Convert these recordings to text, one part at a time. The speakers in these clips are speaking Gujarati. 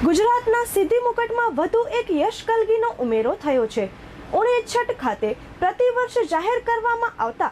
ગુજરાતના સિદ્ધિ મુકટમાં વધુ એક યશ કલગીનો ઉમેરો થયો છે. ઉણેછઠ ખાતે પ્રતિવર્ષ જાહેર કરવામાં આવતા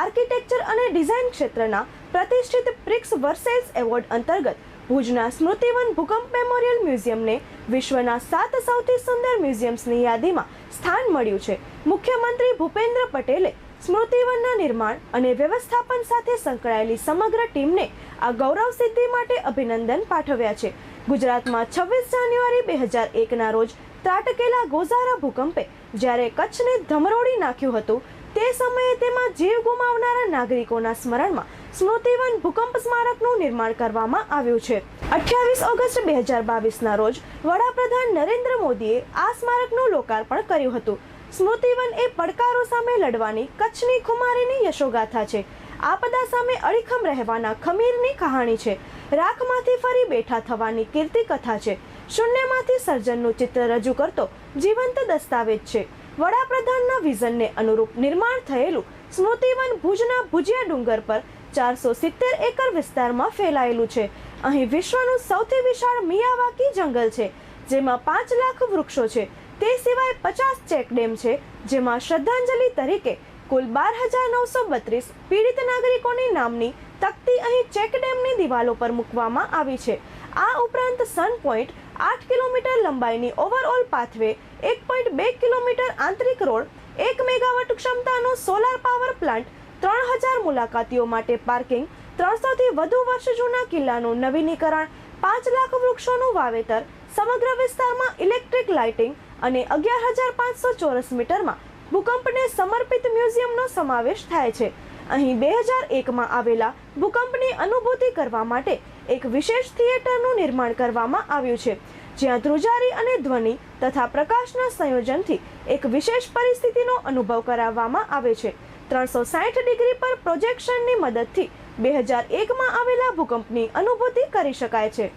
આર્કિટેક્ચર અને ડિઝાઇન ક્ષેત્રના પ્રતિષ્ઠિત પ્રિક્સ વર્સેસ એવોર્ડ અંતર્ગત ભુજના સ્મૃતિવન ભૂકંપ મેમોરિયલ મ્યુઝિયમને વિશ્વના સાત સૌથી સુંદર મ્યુઝિયમ્સની યાદીમાં સ્થાન મળ્યું છે. મુખ્યમંત્રી ભૂપેન્દ્ર પટેલે સ્મૃતિવનના નિર્માણ અને વ્યવસ્થાપન સાથે સંકળાયેલી સમગ્ર ટીમને આ ગૌરવ સિદ્ધિ માટે અભિનંદન પાઠવ્યા છે. ગુજરાતમાં છવ્વીસ જાન્યુઆરી બે હજાર એકના રોજ ત્રાટકેલા ગોઝારા ભૂકંપે જ્યારે કચ્છને ધમરોડી નાખ્યું હતું, તે સમયે તેમાં જીવ ગુમાવનારા નાગરિકોના સ્મરણમાં સ્મૃતિવન ભૂકંપ સ્મારકનું નિર્માણ કરવામાં આવ્યું છે. અઠ્યાવીસ ઓગસ્ટ બે હજાર બાવીસના રોજ વડાપ્રધાન નરેન્દ્ર મોદીએ આ સ્મારકનું લોકાર્પણ કર્યું હતું. સ્મૃતિવન એ પડકારો સામે લડવાની કચ્છની ખુમારીની યશોગાથા છે. આપદા સામે અડીખમ રહેવાના ખમીરની કહાણી છે. રાખમાંથી ફરી બેઠા થવાની કીર્તિ કથા છે. શૂન્યમાંથી સર્જનનું ચિત્ર રજૂ કરતો જીવંત દસ્તાવેજ છે. વડાપ્રધાનના વિઝનને અનુરૂપ નિર્માણ થયેલું સ્મૃતિવન ભુજના ભુજિયા ડુંગર પર ચારસો સિત્તેર એકર વિસ્તારમાં ફેલાયેલું છે. અહીં વિશ્વનું સૌથી વિશાળ મિયાવાકી જંગલ છે, જેમાં પાંચ લાખ વૃક્ષો છે. તે સિવાય પચાસ ચેકડેમ છે, જેમાં શ્રદ્ધાંજલિ તરીકે કુલ બાર હજાર નવસો બત્રીસ પીડિત નાગરિકોની નામની તકતી અહીં ચેકડેમની દિવાલો પર મૂકવામાં આવી છે. આ ઉપરાંત સન પોઈન્ટ આઠ કિલોમીટર લંબાઈની ઓવરઓલ પાથવે, એક પોઈન્ટ બે કિલોમીટર આંતરિક રોડ, એક મેગાવટ ક્ષમતાનો સોલાર પાવર પ્લાન્ટ, ત્રણ હજાર મુલાકાતીઓ માટે પાર્કિંગ, ત્રણસોથી વધુ વર્ષ જૂના કિલ્લાનું નવીનીકરણ, પાંચ લાખ વૃક્ષોનું વાવેતર, સમગ્ર વિસ્તારમાં ઇલેક્ટ્રિક લાઇટિંગ અને અગિયાર હજાર પાંચસો ચોરસ મીટરમાં ભૂકંપને સમર્પિત મ્યુઝિયમનો સમાવેશ થાય છે. અહીં બે હજાર એકમાં આવેલા ભૂકંપની અનુભૂતિ કરવા માટે એક વિશેષ થિયેટરનું નિર્માણ કરવામાં આવ્યું છે, જ્યાં ધ્રુજારી અને ધ્વનિ તથા પ્રકાશના સંયોજનથી એક વિશેષ પરિસ્થિતિનો અનુભવ કરાવવામાં આવે છે. ત્રણસો સાઠ ડિગ્રી પર પ્રોજેક્શનની મદદથી બે હજાર એકમાં આવેલા ભૂકંપની અનુભૂતિ કરી શકાય છે.